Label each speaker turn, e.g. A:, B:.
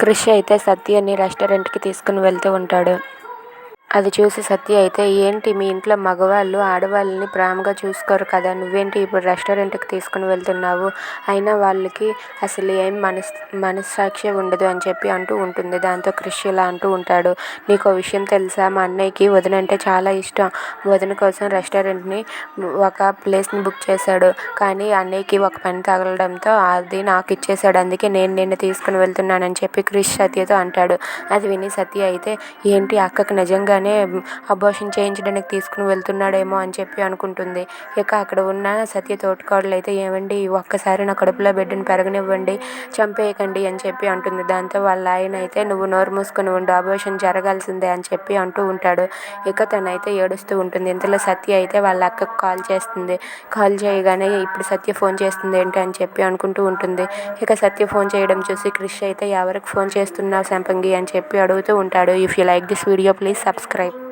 A: క్రిష్ అయితే సత్యని రెస్టారెంట్కి తీసుకుని వెళ్తూ ఉంటాడు. అది చూసి సత్య అయితే ఏంటి మీ ఇంట్లో మగవాళ్ళు ఆడవాళ్ళని ప్రేమగా చూసుకోరు కదా? నువ్వేంటి ఇప్పుడు రెస్టారెంట్కి తీసుకుని వెళ్తున్నావు? అయినా వాళ్ళకి అసలు ఏం మనస్ మనస్సాక్షి ఉండదు అని చెప్పి అంటూ ఉంటుంది. దాంతో క్రిష్ ఇలా అంటూ ఉంటాడు. నీకు విషయం తెలుసా? మా అన్నయ్యకి వదిన అంటే చాలా ఇష్టం. వదిన కోసం రెస్టారెంట్ని ఒక ప్లేస్ని బుక్ చేశాడు. కానీ అన్నయ్యకి ఒక పని తగలడంతో అది నాకు ఇచ్చేశాడు. అందుకే నేను నిన్ను తీసుకుని వెళ్తున్నానని చెప్పి క్రిష్ సత్యతో అంటాడు. అది విని సత్య అయితే ఏంటి అక్కకి నిజంగానే అబోషన్ చేయించడానికి తీసుకుని వెళ్తున్నాడేమో అని చెప్పి అనుకుంటుంది. ఇక అక్కడ ఉన్న సత్య తోటికోడలు అయితే ఏమండి ఒక్కసారి నా కడుపులో బిడ్డను పెరగనివ్వండి చంపేయకండి అని చెప్పి అంటుంది. దాంతో వాళ్ళ ఆయన అయితే నువ్వు నోరు మూసుకొని ఉండు అబోషన్ జరగాల్సిందే అని చెప్పి అంటూ ఉంటాడు. ఇక తనైతే ఏడుస్తూ ఉంటుంది. ఇంతలో సత్య అయితే వాళ్ళ అక్కకు కాల్ చేస్తుంది. కాల్ చేయగానే ఇప్పుడు సత్య ఫోన్ చేస్తుంది ఏంటి అని చెప్పి అనుకుంటూ ఉంటుంది. ఇక సత్య ఫోన్ చేయడం చూసి క్రిష్ అయితే ఎవరికి ఫోన్ చేస్తున్నావు సంపంగి అని చెప్పి అడుగుతూ ఉంటాడు. If you like this video please subscribe subscribe.